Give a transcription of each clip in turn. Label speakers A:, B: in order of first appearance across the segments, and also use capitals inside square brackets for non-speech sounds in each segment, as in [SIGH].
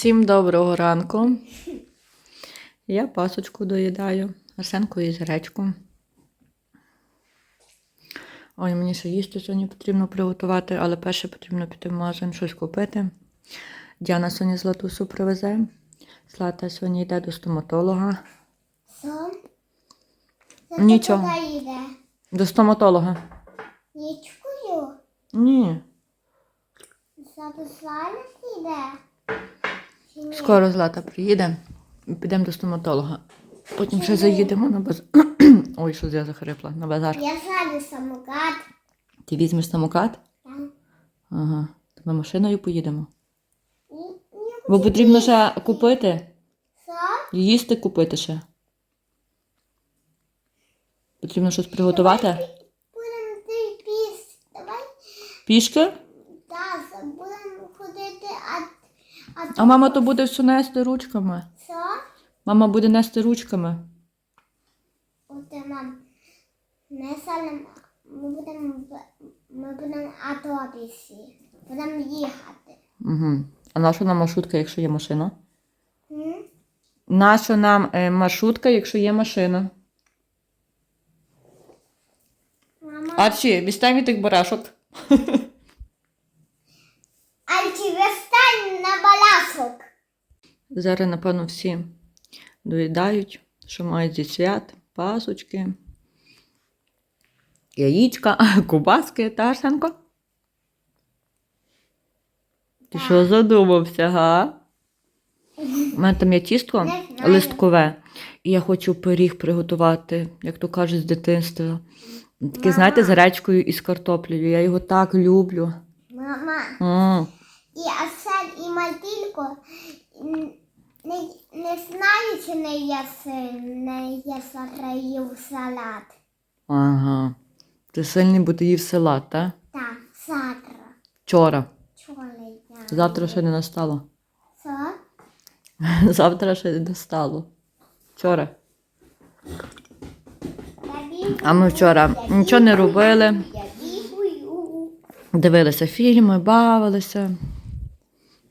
A: Всім доброго ранку. Я пасочку доїдаю, Арсенку і гречку. Ой, мені ще їсти сьогодні потрібно приготувати, але перше потрібно піти в магазин щось купити. Діана сьогодні Златусу привезе. Злата сьогодні йде до стоматолога.
B: Сон?
A: Нічого.
B: Йде?
A: До стоматолога.
B: Нічкою?
A: Ні.
B: Записалась йде?
A: Скоро Злата приїде. і Підемо до стоматолога. Потім ще заїдемо на базар. [CLEARS THROAT] Ой, що я захрипла. На базар.
B: Я сяду самокат.
A: Ти візьмеш самокат?
B: Там.
A: Ага. То ми машиною поїдемо. Бо потрібно ще купити.
B: Сон?
A: Їсти купити ще. Потрібно щось приготувати. Пішки?
B: Так, будемо ходити, а... А,
A: А мама то буде все нести ручками.
B: Що?
A: Мама буде нести ручками.
B: От мам. Ми салем. Ми будемо... Ми будемо автобусі. Будемо їхати.
A: Угу. А наша нам маршрутка, якщо є машина?
B: М?
A: Наша нам е, маршрутка, якщо є машина.
B: Мама.
A: Арчі, дістань від тих барашок. [LAUGHS]
B: Антивестань на баласок.
A: Зараз, напевно, всі доїдають, що мають зі свят, пасочки, яєчка, [LAUGHS] кубаски та Арсенко. Ти що задумався, га? У мене там є тістко листкове, і я хочу пиріг приготувати, як то кажуть, з дитинства. Таке, знаєте, з гречкою і з картоплею. Я його так люблю.
B: Мама.
A: М.
B: І Асель, і Мальтілько не, не знаю, чи не єси, не єсараїв салат.
A: Ага. Ти сильний, бо ти їв салат, так?
B: Так, завтра.
A: Вчора.
B: Я?
A: Завтра ще не настало.
B: Що? [LAUGHS]
A: Завтра ще не настало. Вчора. А ми вчора нічого не робили. Дивилися фільми, бавилися,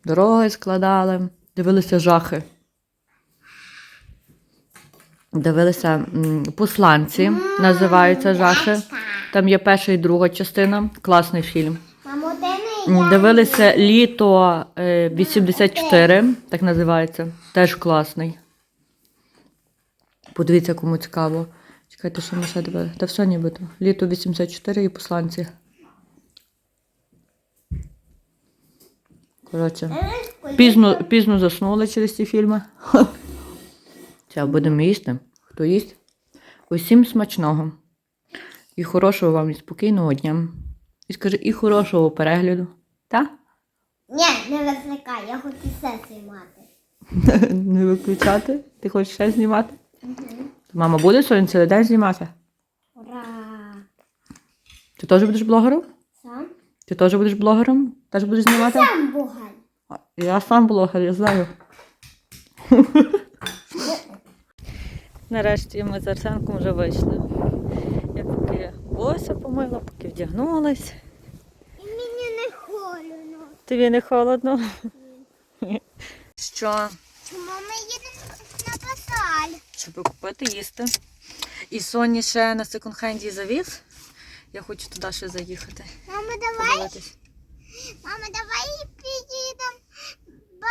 A: дороги складали, дивилися жахи. Дивилися посланці, називаються жахи. Там є перша і друга частина. Класний фільм. Дивилися літо е, 84, так називається. Теж класний. Подивіться, кому цікаво. Чекайте, що ми ще дивили. Та все нібито. Літо 84 і посланці. Коротше, пізно, пізно заснули через ці фільми. [LAUGHS] Все, будемо їсти. Хто їсть? Усім смачного. І хорошого вам і спокійного дня. І скажи, і хорошого перегляду. Так?
B: Ні, не викликай, я хочу все знімати. [LAUGHS]
A: Не виключати? Ти хочеш ще знімати? Мама буде сьогодні цілий день знімати?
B: Ура!
A: Ти теж будеш блогером?
B: Сам?
A: Ти теж будеш блогером? Теж будеш знімати?
B: Сам
A: Я сам блогер, я знаю. [LAUGHS] Нарешті ми з Арсенком вже вийшли. Я поки волосся помила, поки вдягнулась.
B: І мені не холодно.
A: Тобі не холодно? Що?
B: Чому ми їдемо на пасаль?
A: Щоб купити їсти. І Соні ще на секонд-хенді завіз. Я хочу туди ще заїхати.
B: Мама, давай,
A: Подивитись.
B: мама, давай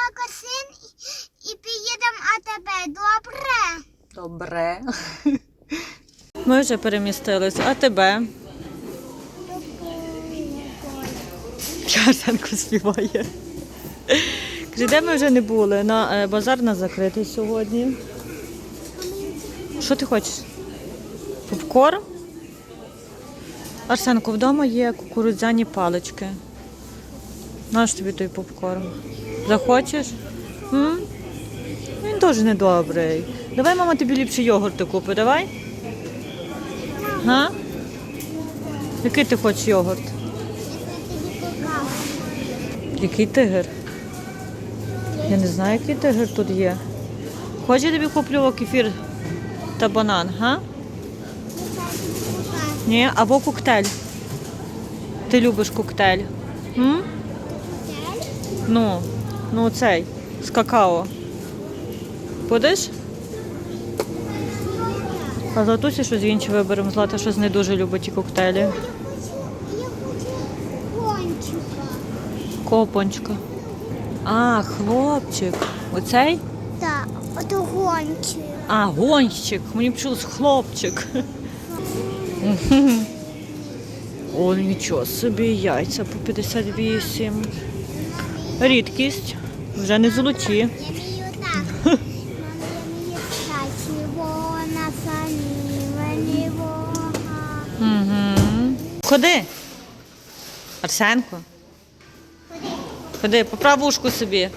B: магазин і, підійдемо АТБ, добре?
A: Добре. Ми вже перемістились. А тебе? Чарсенко співає. Каже, де ми вже не були? На е, базар на закритий сьогодні. Що ти хочеш? Попкорн? Арсенко, вдома є кукурудзяні палички. Наш тобі той попкорн. Захочеш? М? Він теж недобрий. Давай, мама, тобі ліпше йогурти купи, давай. Га? Який ти хочеш йогурт? Який тигр? Я не знаю, який тигр тут є. Хочеш, я тобі куплю кефір та банан, га? Ні, або коктейль. Ти любиш коктейль? М? Ну, ну цей. з какао. Будеш? А Златусі щось інше виберемо. Злата щось не дуже любить ті коктейлі.
B: Я хочу, кончика.
A: Копончика. А, хлопчик. Оцей?
B: Так, от гончик.
A: А, гонщик. Мені почулось хлопчик. О, нічого собі, яйця по 58. Рідкість. Вже не золоті.
B: Я вмію так. [LAUGHS] Мама, я вмію стачі, вона самі, мені.
A: Угу. Ходи. Арсенко. Ходи, поправ ушку собі.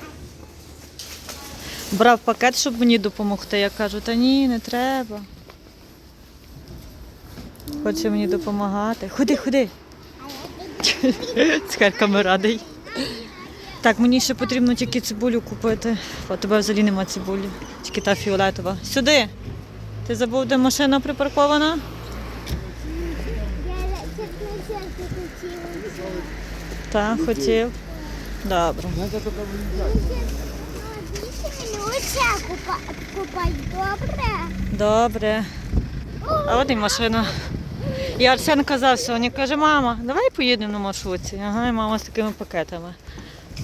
A: Брав пакет, щоб мені допомогти. Я кажу, та ні, не треба. Хоче мені допомагати. Ходи, ходи. Цкарками [LAUGHS] радий. Так, мені ще потрібно тільки цибулю купити. О, тебе взагалі нема цибулі. Тільки та фіолетова. Сюди. Ти забув, де машина припаркована? Так, хотів. Добре.
B: Добре?
A: Добре. А от і машина. І Арсен казав сьогодні, каже, мама, давай поїдемо на маршрутці. Ага, і мама з такими пакетами.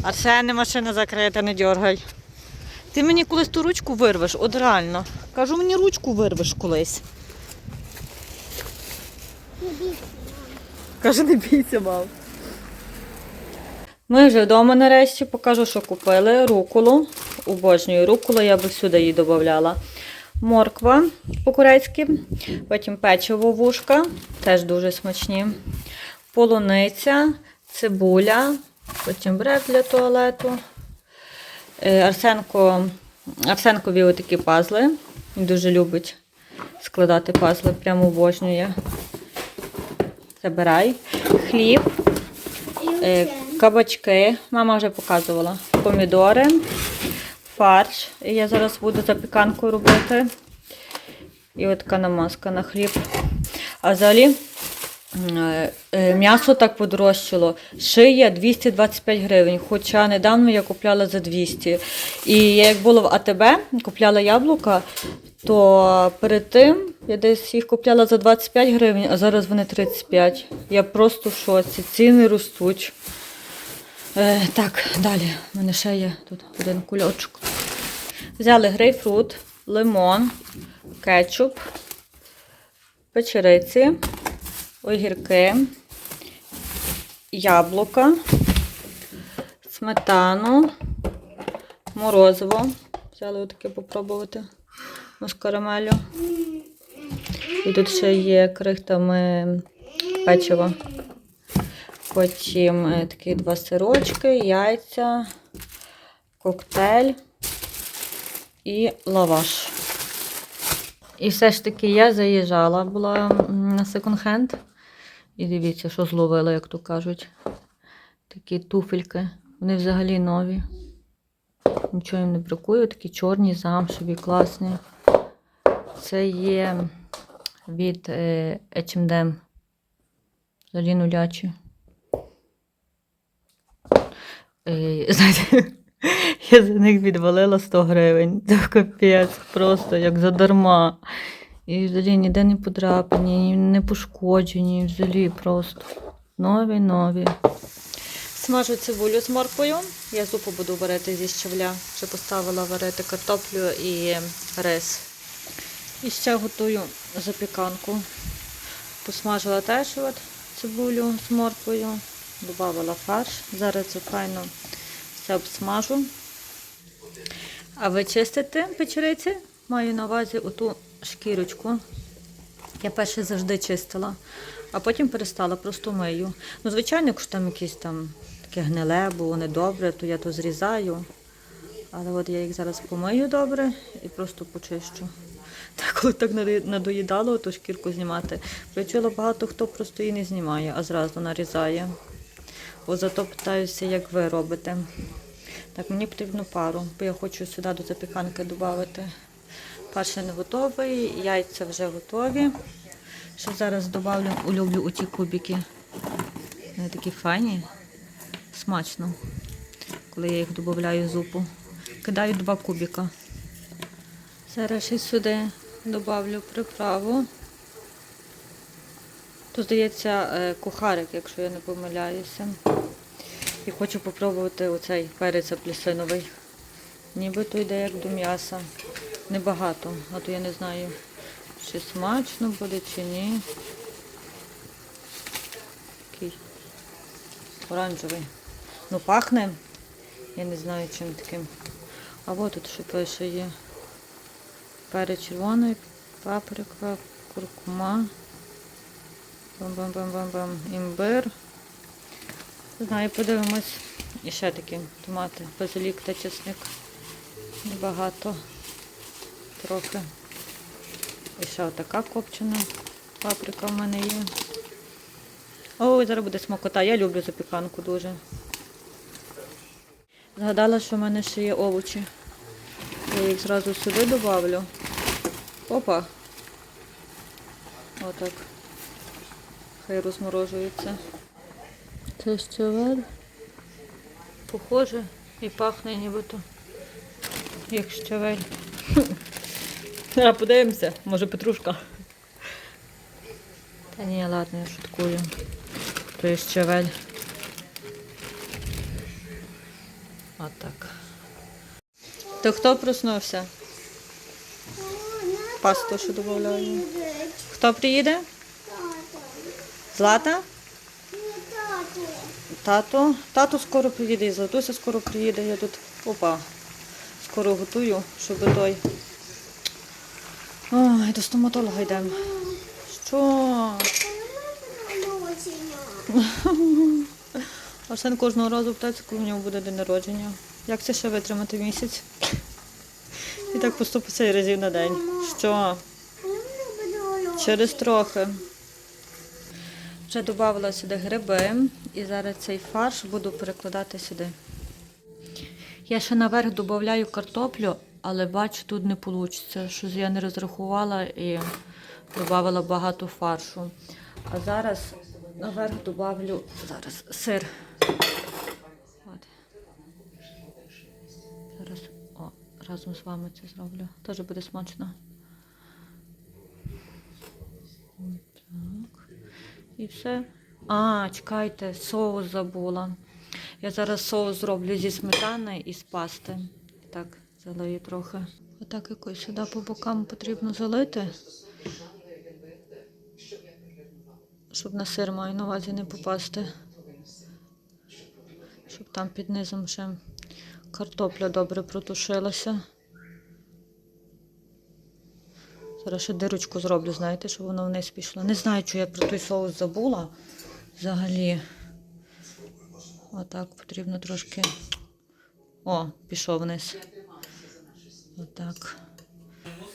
A: Арсене, машина закрита, не дергай. Ти мені колись ту ручку вирвеш, от реально. Кажу, мені ручку вирвеш колись.
B: Не бійся.
A: Каже, не бійся, мав. Ми вже вдома нарешті покажу, що купили. Руколу. Обожнюю руколу, я би сюди її додавала. Морква по-корейськи, потім печиво вушка, теж дуже смачні. Полуниця, цибуля, потім брек для туалету. Е, Арсенко, Арсенкові отакі пазли. Він дуже любить складати пазли, прямо обожнює. Забирай. Хліб, е, кабачки. Мама вже показувала. Помідори, фарш. Я зараз буду запіканку робити. І от така намазка на хліб. А взагалі м'ясо так подорожчало. Шия 225 гривень. Хоча недавно я купляла за 200. І я як було в АТБ, купляла яблука, то перед тим я десь їх купляла за 25 гривень, а зараз вони 35. Я просто в шоці. Ціни ростуть. Е, так, далі. У мене ще є тут один кульочок. Взяли грейпфрут, лимон, кетчуп, печериці, огірки, яблука, сметану, морозиво. Взяли отаке попробувати з карамелю. І тут ще є крихтами печиво. Потім е, такі два сирочки, яйця, коктейль і лаваш. І все ж таки я заїжджала була на секонд-хенд. І дивіться, що зловила, як то кажуть. Такі туфельки. Вони взагалі нові. Нічого їм не бракує. Такі чорні, замшеві, класні. Це є від е, H&M. Взагалі нулячі. Е, [LAUGHS] знаєте, я за них відвалила 100 гривень. Це капець, просто як задарма. І взагалі ніде не подрапані, не пошкоджені, взагалі просто нові, нові. Смажу цибулю з морквою. Я зупу буду варити зі щавля. Вже поставила варити картоплю і рис. І ще готую запіканку. Посмажила теж от цибулю з морквою, додавала фарш. Зараз це все обсмажу. А ви чистите печериці? Маю на увазі оту шкірочку. Я перше завжди чистила, а потім перестала, просто мию. Ну, звичайно, якщо там якесь там таке гниле, було недобре, то я то зрізаю. Але от я їх зараз помию добре і просто почищу. [LAUGHS] Так, коли так надоїдало ту шкірку знімати, почула багато хто просто її не знімає, а зразу нарізає. От зато питаюся, як ви робите. Так, мені потрібно пару, бо я хочу сюди до запіканки додати. Фарш не готовий, яйця вже готові. Ще зараз додавлю, улюблю оті кубики. Вони такі файні, смачно, коли я їх додаю в зупу. кидаю два кубика. Зараз ще сюди додавлю приправу. Тут, здається, е, кухарик, якщо я не помиляюся. І хочу попробувати оцей перець аплісиновий. Нібито йде як до м'яса. Небагато, а то я не знаю, чи смачно буде, чи ні. Такий оранжевий. Ну, пахне. Я не знаю, чим таким. А от тут що пише є. Перець червоний, паприка, куркума. Бам-бам-бам-бам-бам. Імбир. Не знаю, подивимось. І ще такі томати, базилік та чесник. Небагато. Трохи. І ще отака копчена паприка в мене є. Ой, зараз буде смакота. Я люблю запіканку дуже. Згадала, що в мене ще є овочі. Я їх зразу сюди додавлю. Опа. Отак. Хай розморожується. Це щавель. Похоже і пахне нібито. Як щавель. [LAUGHS] [LAUGHS] А подивимося, може петрушка. Та ні, ладно, я шуткую. То є щавель. Отак. То хто проснувся? Пасту, що додаю. Хто приїде? Злата? Тато. Тато скоро приїде, і Златуся скоро приїде. Я тут опа. Скоро готую, щоб той. Ой, до стоматолога йдемо. Що? Арсен кожного разу питається, коли в нього буде день народження. Як це ще витримати місяць? І так поступиться і разів на день. Що? Через трохи. Вже додавала сюди гриби і зараз цей фарш буду перекладати сюди. Я ще наверх додаю картоплю, але бачу, тут не вийде. Щось я не розрахувала і додавала багато фаршу. А зараз наверх додавлю зараз сир. От. Зараз о, разом з вами це зроблю. Теж буде смачно. Так. І все. А, чекайте, соус забула. Я зараз соус зроблю зі сметани і з пасти. Так, залию трохи. Отак якось сюди по бокам потрібно залити. Щоб на сир маю на увазі не попасти. Щоб там під низом ще картопля добре протушилася. Зараз ще дирочку зроблю, знаєте, щоб воно вниз пішло. Не знаю, чи я про той соус забула взагалі. Отак потрібно трошки. О, пішов вниз. Отак.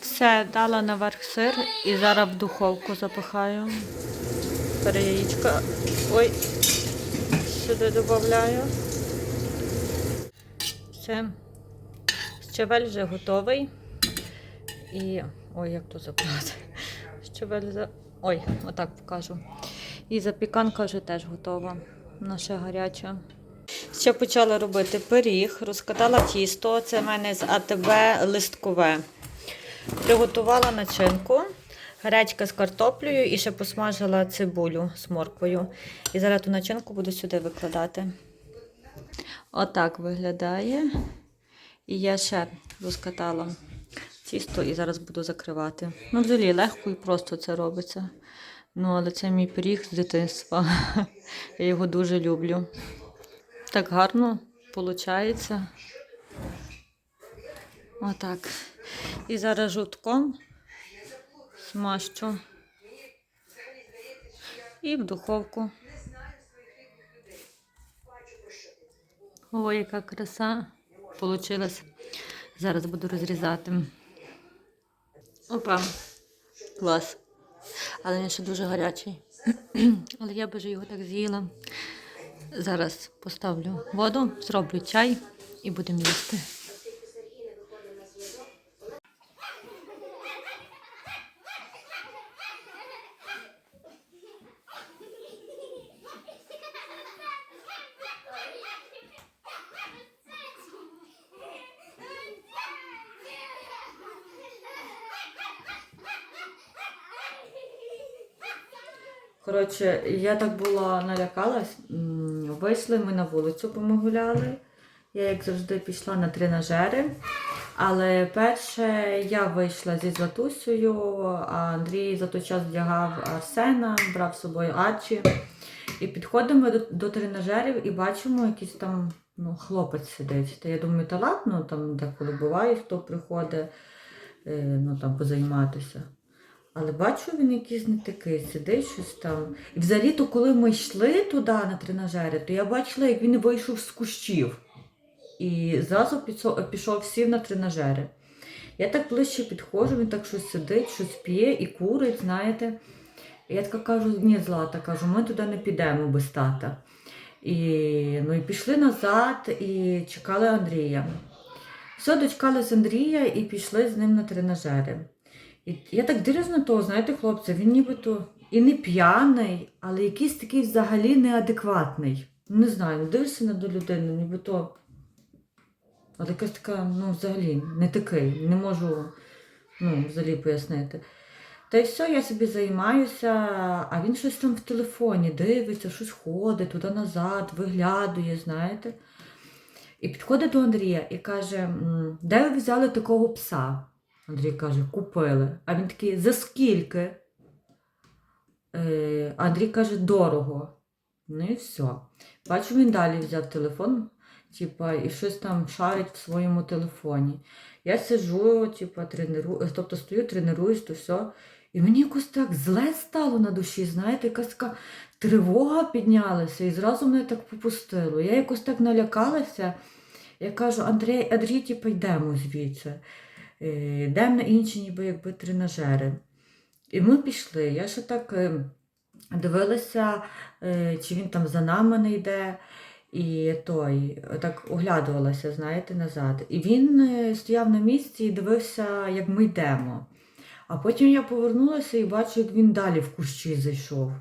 A: Все, дала наверх сир і зараз в духовку запихаю. Тепер яєчка. Ой, сюди додаю. Все. Щавель вже готовий. І. Ой, як тут забрати. Щавель за. Ой, отак покажу. І запіканка вже теж готова. Ще гаряча. Ще почала робити пиріг, розкатала тісто. Це в мене з АТБ листкове. Приготувала начинку, гречка з картоплею і ще посмажила цибулю з морквою. І зараз ту начинку буду сюди викладати. Отак виглядає. І я ще розкатала тісто і зараз буду закривати. Ну, взагалі легко і просто це робиться. Ну, але це мій пиріг з дитинства. [LAUGHS] Я його дуже люблю. Так гарно виходить. Отак. І зараз жовтком смащу. І в духовку. Ой, яка краса получилась. Зараз буду розрізати. Опа, клас. Але він ще дуже гарячий. [CLEARS THROAT] Але я б вже його так з'їла. Зараз поставлю воду, зроблю чай і будемо їсти. Коротше, я так була налякалась. Вийшли ми на вулицю, бо ми гуляли. Я, як завжди, пішла на тренажери. Але перше я вийшла зі Златусею, а Андрій за той час вдягав Арсена, брав з собою Арчі. І підходимо до, до тренажерів і бачимо, якийсь там ну, хлопець сидить. Та я думаю, та ладно, там деколи буває, хто приходить е, ну, там, позайматися. Але бачу, він якийсь не такий, сидить щось там. І взагалі, то коли ми йшли туди на тренажери, то я бачила, як він вийшов з кущів. І зразу пішов, сів на тренажери. Я так ближче підходжу, він так щось сидить, щось п'є і курить, знаєте. Я така кажу, ні, Злата, кажу, ми туди не підемо без тата. І, ну, і пішли назад і чекали Андрія. Все, дочекались Андрія і пішли з ним на тренажери. Я так дивлюсь на того, знаєте, хлопця, він нібито і не п'яний, але якийсь такий взагалі неадекватний. Не знаю, ну, дивишся на до людини, нібито. Але якась така, ну, взагалі, не такий, не можу ну, взагалі пояснити. Та й все, я собі займаюся, а він щось там в телефоні дивиться, щось ходить туди-назад, виглядує, знаєте. І підходить до Андрія і каже: де ви взяли такого пса? Андрій каже, купили. А він такий, за скільки? Е, Андрій каже, дорого. Ну і все. Бачу, він далі взяв телефон, типа, і щось там шарить в своєму телефоні. Я сиджу, типа, тренирую, тобто стою, тренуюсь, то все. І мені якось так зле стало на душі, знаєте, якась така тривога піднялася і зразу мене так попустило. Я якось так налякалася. Я кажу, Андрій, Андрій, типу, йдемо звідси. Е, Йдемо на інші ніби якби тренажери. І ми пішли. Я ще так е, дивилася, е, чи він там за нами не йде. І той так оглядувалася, знаєте, назад. І він стояв на місці і дивився, як ми йдемо. А потім я повернулася і бачу, як він далі в кущі зайшов.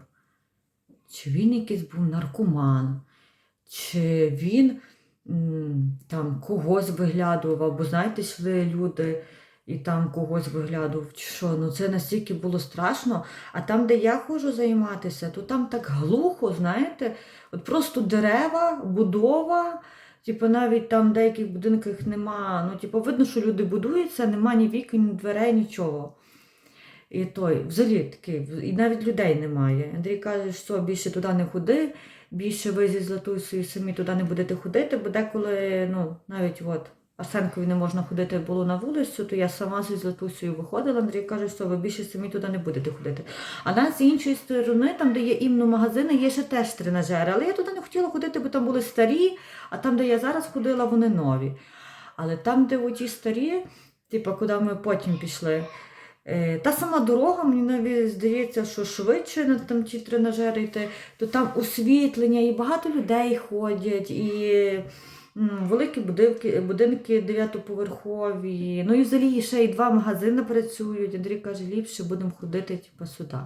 A: Чи він якийсь був наркоман, чи він там когось виглядував, бо знаєте, йшли люди і там когось виглядував, що. Ну це настільки було страшно. А там, де я ходжу займатися, то там так глухо, знаєте, от просто дерева, будова. Типу, навіть там в деяких будинках нема. Ну, типу, видно, що люди будуються, нема ні вікон, ні дверей, нічого. І той, взагалі такий, і навіть людей немає. Андрій каже, що більше туди не ходи, більше ви зі Златусею самі туди не будете ходити, бо деколи, ну, навіть от Арсенкові не можна ходити було на вулицю, то я сама зі Златусею виходила. Андрій каже, що ви більше самі туди не будете ходити. А нас з іншої сторони, там, де є іменно магазини, є ще теж тренажери. Але я туди не хотіла ходити, бо там були старі, а там, де я зараз ходила, вони нові. Але там, де оті старі, типу, куди ми потім пішли. Е, Та сама дорога, мені навіть здається, що швидше на там ті тренажери йти, то там освітлення, і багато людей ходять, і великі будинки, будинки дев'ятоповерхові. Ну і взагалі ще й два магазини працюють. Андрій каже, ліпше будемо ходити типу, сюди.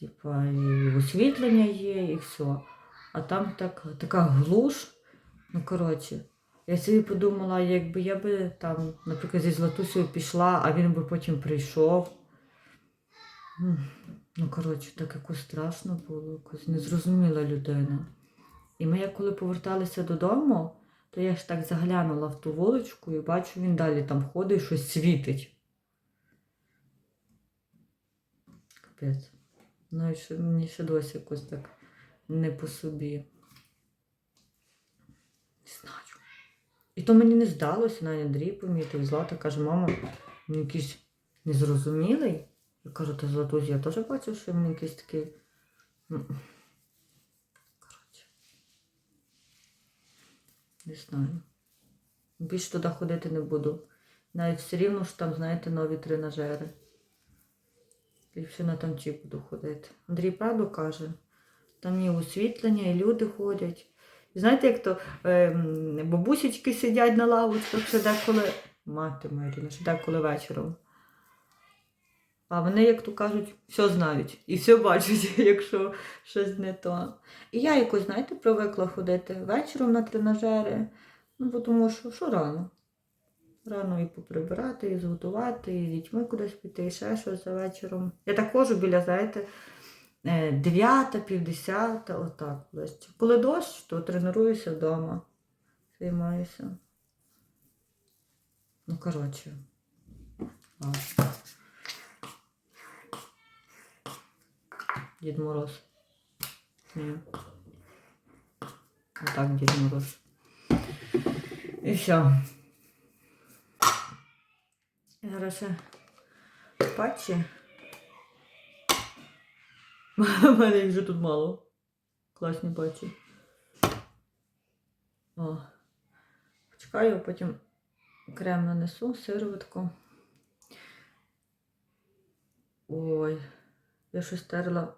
A: Типа, і освітлення є, і все. А там так, така глуш. Ну, коротше. Я собі подумала, якби я би там, наприклад, зі Златусею пішла, а він би потім прийшов. Ну, коротше, так якось страшно було, якось незрозуміла людина. І ми, як коли поверталися додому, то я ж так заглянула в ту вуличку і бачу, він далі там ходить, щось світить. Капець. Ну і ще, мені ще досі якось так не по собі. Не знаю. І то мені не здалося, навіть Андрій помітив. Злата каже, мама, він якийсь незрозумілий. Я кажу, та Златусь, я теж бачив, що він якийсь такий. ну, Коротше. Не знаю. Більше туди ходити не буду. Навіть все рівно ж там, знаєте, нові тренажери. Більше на там ті буду ходити. Андрій правду каже. Там є освітлення, і люди ходять. Знаєте, як то ем, бабусечки сидять на лавочках, ще деколи, мати моя рідна, ще деколи вечором. А вони, як то кажуть, все знають і все бачать, [LAUGHS] якщо щось не то. І я якось, знаєте, привикла ходити вечором на тренажери, ну, бо тому що, що рано. Рано і поприбирати, і зготувати, і з дітьми кудись піти, і ще щось за вечором. Я так ходжу біля, знаєте, е, дев'ята, півдесята, отак ближче. Коли дощ, то тренуюся вдома. Займаюся. Ну, коротше. Дід Мороз. Ні. Отак Дід Мороз. І все. Зараз ще патчі. [LAUGHS] У мене їх вже тут мало. Класні патчі. О. Почекаю, потім крем нанесу, сироватку. Ой, я щось терла,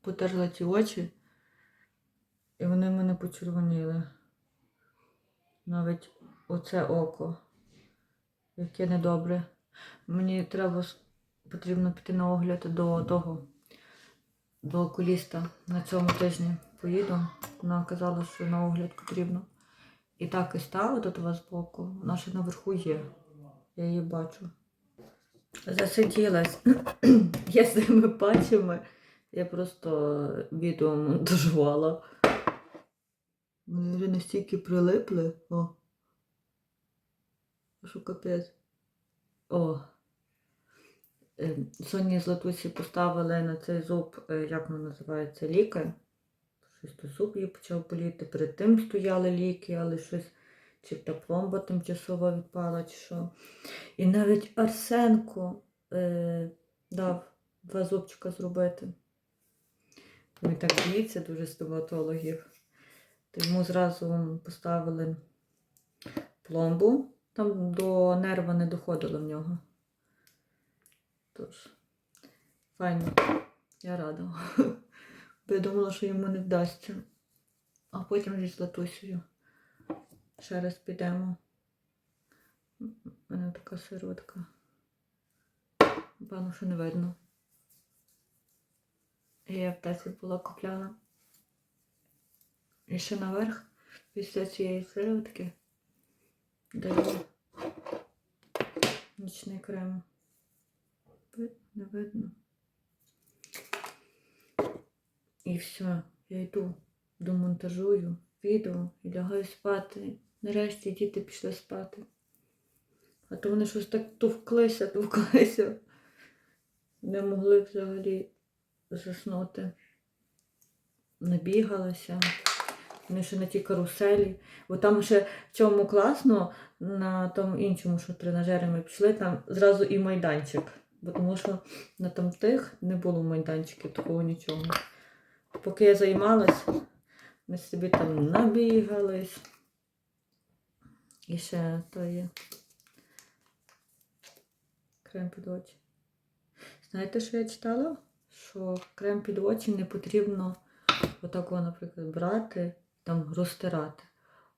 A: потерла ті очі, і вони в мене почервоніли. Навіть оце око, яке недобре. Мені треба потрібно піти на огляд до того, до окуліста на цьому тижні поїду. Вона казала, що на огляд потрібно. І так і стало тут у вас збоку. Вона ще наверху є. Я її бачу. Засиділась. [CLEARS THROAT] я з цими патчами. Я просто відео монтажувала. Вони вже настільки прилипли. О. Що капець. О. Е, Соні з Латусі поставили на цей зуб, е, як воно називається, ліки. Щось то зуб її почав боліти. Перед тим стояли ліки, але щось, чи та пломба тимчасово відпала, чи що. І навіть Арсенко е, дав два зубчика зробити. Він так боїться дуже стоматологів. То йому зразу поставили пломбу. Там до нерва не доходило в нього. Тож, файно, я рада. Бо я думала, що йому не вдасться. А потім зі Златусею ще раз підемо. У мене така сиротка. Пану, що не видно. Я в тесі була купляла. І ще наверх, після цієї сиротки, даю нічний крем. Не видно. І все, я йду, домонтажую відео і лягаю спати. Нарешті діти пішли спати. А то вони щось так товклися, товклися. Не могли взагалі заснути. Набігалася. Вони ще на тій каруселі. Бо там ще в цьому класно, на тому іншому, що тренажери ми пішли, там зразу і майданчик. Бо тому що на там тих не було майданчиків, такого нічого. Поки я займалась, ми собі там набігались. І ще то є крем під очі. Знаєте, що я читала? Що крем під очі не потрібно отако, наприклад, брати, там розтирати.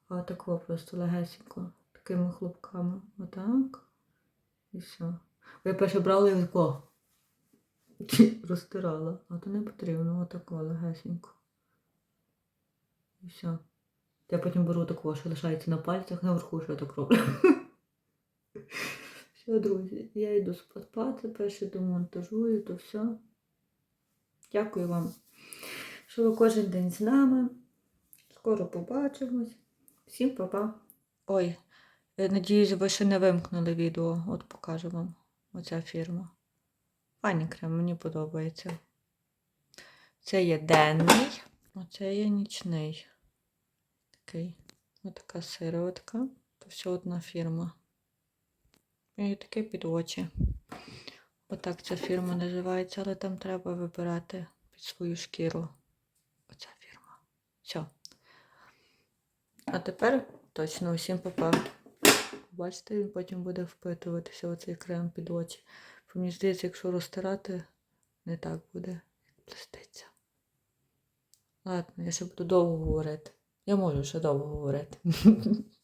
A: А отако просто легесенько, такими хлопками. Отак. І все. Я перше брала і отако. [LAUGHS] Розтирала. А то не потрібно, отако легесенько. І все. Я потім беру такого, що лишається на пальцях, наверху, що я так роблю. [LAUGHS] Все, друзі, я йду спати, перше домонтажую, то все. Дякую вам, що ви кожен день з нами. Скоро побачимось. Всім па-па. Ой, надіюсь, ви ще не вимкнули відео. От покажу вам оця фірма. Пані крем, мені подобається. Це є денний, а це є нічний. Такий. Отака сироватка. То все одна фірма. І таке під очі. Отак ця фірма називається, але там треба вибирати під свою шкіру. Оця фірма. Все. А тепер точно усім попав. Бачите, він потім буде впитуватися оцей крем під очі. Бо мені здається, якщо розтирати, не так буде, як плеститься. Ладно, я ще буду довго говорити. Я можу ще довго говорити. [LAUGHS]